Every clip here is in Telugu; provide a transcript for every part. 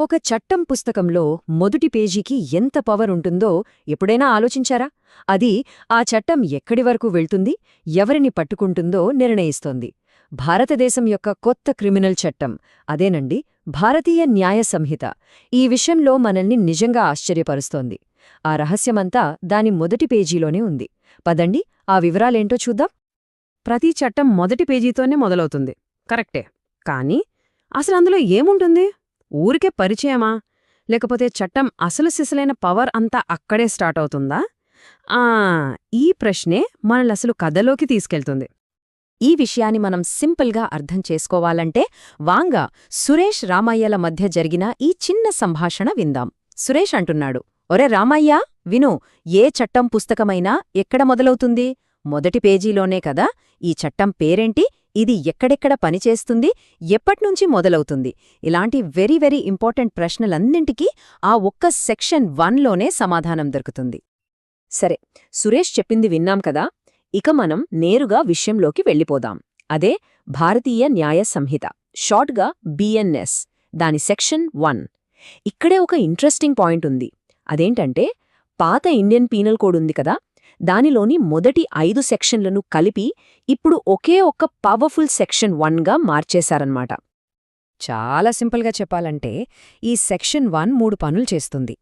ఒక చట్టం పుస్తకంలో మొదటి పేజీకి ఎంత పవర్ ఉంటుందో ఎప్పుడైనా ఆలోచించారా? అది ఆ చట్టం ఎక్కడి వరకు వెళ్తుంది ఎవరిని పట్టుకుంటుందో నిర్ణయిస్తోంది. భారతదేశం యొక్క కొత్త క్రిమినల్ చట్టం. అదేనండి భారతీయ న్యాయ సంహిత. ఈ విషయంలో మనల్ని నిజంగా ఆశ్చర్యపరుస్తోంది. ఆ రహస్యమంతా దాని మొదటి పేజీలోనే ఉంది. పదండి ఆ వివరాలేంటో చూద్దాం. ప్రతి చట్టం మొదటి పేజీతోనే మొదలవుతుంది. కరెక్టే. కానీ అసలు అందులో ఏముంటుంది? ఊరికే పరిచయమా? లేకపోతే చట్టం అసలు సిసలైన పవర్ అంతా అక్కడే స్టార్ట్ అవుతుందా? ఆ ఈ ప్రశ్నే మనల్ని అసలు కథలోకి తీసుకెళ్తుంది. ఈ విషయాన్ని మనం సింపుల్గా అర్థం చేసుకోవాలంటే వాంగా సురేష్ రామయ్యల మధ్య జరిగిన ఈ చిన్న సంభాషణ విందాం. సురేష్ అంటున్నాడు ఒరే రామయ్య విను ఏ చట్టం పుస్తకమైనా ఎక్కడ మొదలవుతుంది? మొదటి పేజీలోనే కదా ఈ చట్టం పేరేంటి? ఇది ఎక్కడెక్కడ పనిచేస్తుంది? ఎప్పట్నుంచి మొదలవుతుంది? ఇలాంటి వెరీ వెరీ ఇంపార్టెంట్ ప్రశ్నలన్నింటికీ ఆ ఒక్క సెక్షన్ వన్లోనే సమాధానం దొరుకుతుంది. సరే సురేష్ చెప్పింది విన్నాం కదా? ఇక మనం నేరుగా విషయంలోకి వెళ్ళిపోదాం. అదే భారతీయ న్యాయ సంహిత. షార్ట్గా బిఎన్ఎస్ దాని సెక్షన్ వన్. ఇక్కడే ఒక ఇంట్రెస్టింగ్ పాయింట్ ఉంది. అదేంటంటే పాత ఇండియన్ పీనల్ కోడ్ ఉంది కదా? దానిలోని మొదటి ఐదు సెక్షన్లను కలిపి ఇప్పుడు ఒకే ఒక్క పవర్ఫుల్ సెక్షన్ వన్గా మార్చేశారన్నమాట. చాలా సింపుల్గా చెప్పాలంటే ఈ సెక్షన్ వన్ మూడు పనులు చేస్తుంది.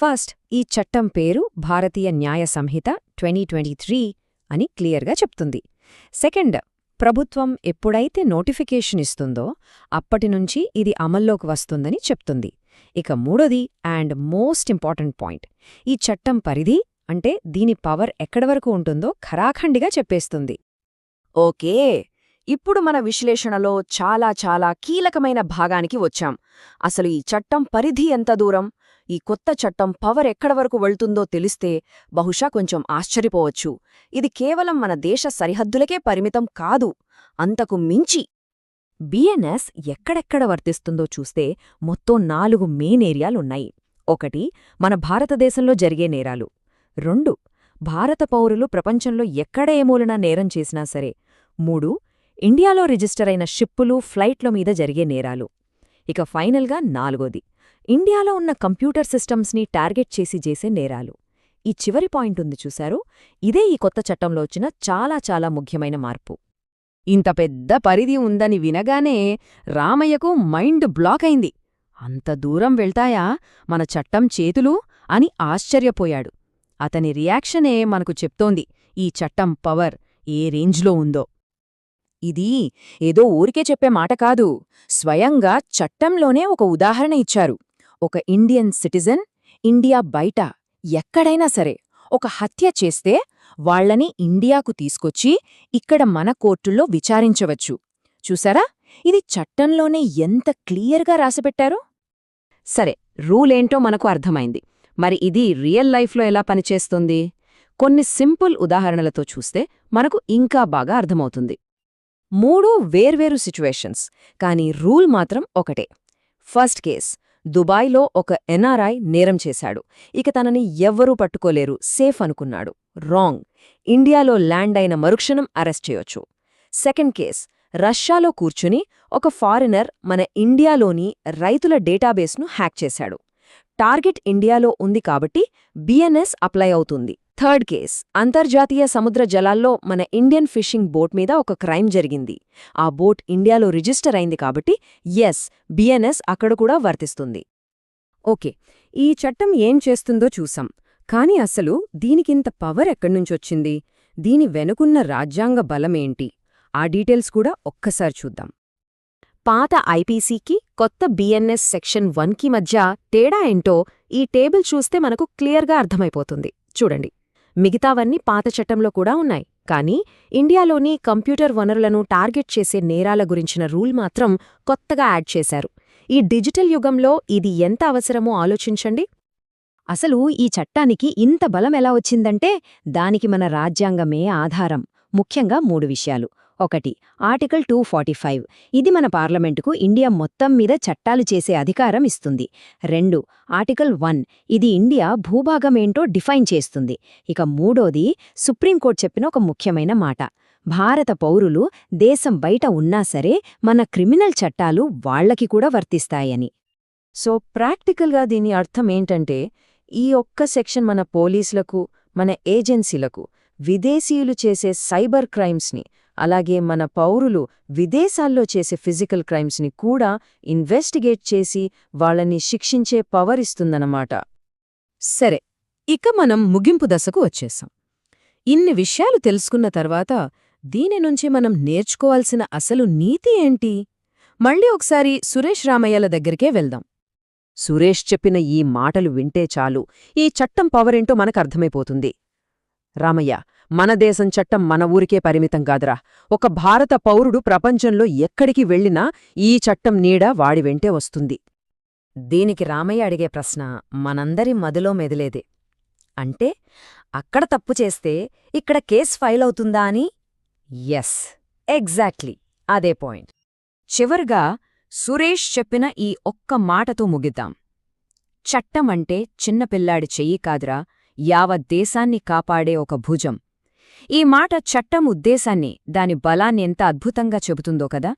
ఫస్ట్ ఈ చట్టం పేరు భారతీయ న్యాయ సంహిత ట్వంటీ అని క్లియర్గా చెప్తుంది. సెకండ్ ప్రభుత్వం ఎప్పుడైతే నోటిఫికేషన్ ఇస్తుందో అప్పటినుంచి ఇది అమల్లోకి వస్తుందని చెప్తుంది. ఇక మూడోది అండ్ మోస్ట్ ఇంపార్టెంట్ పాయింట్ ఈ చట్టం పరిధి అంటే దీని పవర్ ఎక్కడి వరకు ఉంటుందో ఖరాఖండిగా చెప్పేస్తుంది. ఓకే ఇప్పుడు మన విశ్లేషణలో చాలా చాలా కీలకమైన భాగానికి వచ్చాం. అసలు ఈ చట్టం పరిధి ఎంత దూరం? ఈ కొత్త చట్టం పవర్ ఎక్కడ వరకు వెళ్తుందో తెలిస్తే బహుశా కొంచెం ఆశ్చర్యపోవచ్చు. ఇది కేవలం మన దేశ సరిహద్దులకే పరిమితం కాదు అంతకు మించి. బిఎన్ఎస్ ఎక్కడెక్కడ వర్తిస్తుందో చూస్తే మొత్తం నాలుగు మెయిన్ ఏరియాలున్నాయి. ఒకటి మన భారతదేశంలో జరిగే నేరాలు. రెండు భారత పౌరులు ప్రపంచంలో ఎక్కడ ఏమూలన నేరం చేసినా సరే మూడు ఇండియాలో రిజిస్టర్ అయిన షిప్పులు ఫ్లైట్ల మీద జరిగే నేరాలు. ఇక ఫైనల్గా నాలుగోది ఇండియాలో ఉన్న కంప్యూటర్ సిస్టమ్స్ని టార్గెట్ చేసి చేసే నేరాలు. ఈ చివరి పాయింట్ ఉంది చూశారు ఇదే ఈ కొత్త చట్టంలో వచ్చిన చాలా చాలా ముఖ్యమైన మార్పు. ఇంత పెద్ద పరిధి ఉందని వినగానే రామయ్యకు మైండ్ బ్లాక్ అయింది. అంత దూరం వెళ్తాయా మన చట్టం చేతులు? అని ఆశ్చర్యపోయాడు. అతని రియాక్షనే మనకు చెప్తోంది. ఈ చట్టం పవర్ ఏ రేంజ్లో ఉందో. ఇది ఏదో ఊరికే చెప్పే మాట కాదు. స్వయంగా చట్టంలోనే ఒక ఉదాహరణ ఇచ్చారు. ఒక ఇండియన్ సిటిజన్ ఇండియా బయట ఎక్కడైనా సరే ఒక హత్య చేస్తే వాళ్ళని ఇండియాకు తీసుకొచ్చి ఇక్కడ మన కోర్టుల్లో విచారించవచ్చు. చూసారా? ఇది చట్టంలోనే ఎంత క్లియర్గా రాసిపెట్టారు సరే రూలేంటో మనకు అర్థమైంది. మరి ఇది రియల్ లైఫ్లో ఎలా పనిచేస్తుంది? కొన్ని సింపుల్ ఉదాహరణలతో చూస్తే మనకు ఇంకా బాగా అర్థమవుతుంది. మూడు వేర్వేరు సిచ్యువేషన్స్ కానీ రూల్ మాత్రం ఒకటే. ఫస్ట్ కేస్ దుబాయ్లో ఒక ఎన్ఆర్ఐ నేరం చేశాడు. ఇక తనని ఎవ్వరూ పట్టుకోలేరు సేఫ్ అనుకున్నాడు. రాంగ్. ఇండియాలో ల్యాండ్ అయిన మరుక్షణం అరెస్ట్ చేయొచ్చు. సెకండ్ కేస్ రష్యాలో కూర్చుని ఒక ఫారినర్ మన ఇండియాలోని రైతుల డేటాబేస్ను హ్యాక్ చేశాడు. టార్గెట్ ఇండియాలో ఉంది కాబట్టి బిఎన్ఎస్ అప్లై అవుతుంది. థర్డ్ కేస్ అంతర్జాతీయ సముద్ర జలాల్లో మన ఇండియన్ ఫిషింగ్ బోట్ మీద ఒక క్రైమ్ జరిగింది. ఆ బోట్ ఇండియాలో రిజిస్టర్ అయింది కాబట్టి ఎస్ బిఎన్ఎస్ అక్కడ కూడా వర్తిస్తుంది. ఓకే ఈ చట్టం ఏం చేస్తుందో చూసాం. కాని అసలు దీనికింత పవర్ ఎక్కడ్నుంచొచ్చింది దీని వెనుకున్న రాజ్యాంగ బలమేంటి ఆ డీటెయిల్స్ కూడా ఒక్కసారి చూద్దాం. పాత ఐపీసీకి కొత్త బిఎన్ఎస్ సెక్షన్ వన్కి మధ్య తేడా ఏంటో ఈ టేబుల్ చూస్తే మనకు క్లియర్గా అర్థమైపోతుంది. చూడండి. మిగతావన్నీ పాత చట్టంలో కూడా ఉన్నాయి. కానీ ఇండియాలోని కంప్యూటర్ వనరులను టార్గెట్ చేసే నేరాల గురించిన రూల్ మాత్రం కొత్తగా యాడ్ చేశారు. ఈ డిజిటల్ యుగంలో ఇది ఎంత అవసరమో ఆలోచించండి. అసలు ఈ చట్టానికి ఇంత బలం ఎలా వచ్చిందంటే దానికి మన రాజ్యాంగమే ఆధారం. ముఖ్యంగా మూడు విషయాలు. ఒకటి. Article two forty five. ఇది మన పార్లమెంటుకు ఇండియా మొత్తం మీద చట్టాలు చేసే అధికారం ఇస్తుంది. రెండు. Article one. ఇది ఇండియా భూభాగమేంటో డిఫైన్ చేస్తుంది. ఇక మూడోది సుప్రీంకోర్టు చెప్పిన ఒక ముఖ్యమైన మాట. భారత పౌరులు దేశం బయట ఉన్నా సరే మన క్రిమినల్ చట్టాలు వాళ్ళకి కూడా వర్తిస్తాయని. సో ప్రాక్టికల్గా దీని అర్థం ఏంటంటే ఈ ఒక్క సెక్షన్ మన పోలీసులకు మన ఏజెన్సీలకు విదేశీయులు చేసే సైబర్ క్రైమ్స్ని అలాగే మన పౌరులు విదేశాల్లో చేసే ఫిజికల్ క్రైమ్స్ని కూడా ఇన్వెస్టిగేట్ చేసి వాళ్ళని శిక్షించే పవర్ ఇస్తుందన్నమాట. సరే ఇక మనం ముగింపు దశకు వచ్చేసాం. ఇన్ని విషయాలు తెలుసుకున్న తర్వాత దీని నుంచి మనం నేర్చుకోవాల్సిన అసలు నీతి ఏంటి? మళ్ళీ ఒకసారి సురేష్ రామయ్యల దగ్గరికే వెళ్దాం. సురేష్ చెప్పిన ఈ మాటలు వింటే చాలు. ఈ చట్టం పవరేంటో మనకర్థమైపోతుంది రామయ్య మన దేశం చట్టం మన ఊరికే పరిమితం కాదురా. ఒక భారత పౌరుడు ప్రపంచంలో ఎక్కడికి వెళ్ళినా ఈ చట్టం నీడ వాడి వెంటే వస్తుంది. దీనికి రామయ్య అడిగే ప్రశ్న మనందరి మదిలో మెదిలేదే. అంటే అక్కడ తప్పు చేస్తే ఇక్కడ కేస్ ఫైల్ అవుతుందా అని? ఎస్ ఎగ్జాక్ట్లీ అదే పాయింట్. చివరగా సురేష్ చెప్పిన ఈ ఒక్క మాటతో ముగిద్దాం. చట్టం అంటే చిన్నపిల్లాడి చెయ్యి కాదురా యావత్ దేశాన్ని కాపాడే ఒక భుజం. ఈ మాట చట్టం ఉద్దేశాన్ని దాని బలాన్ని ఎంత అద్భుతంగా చెబుతుందో కదా?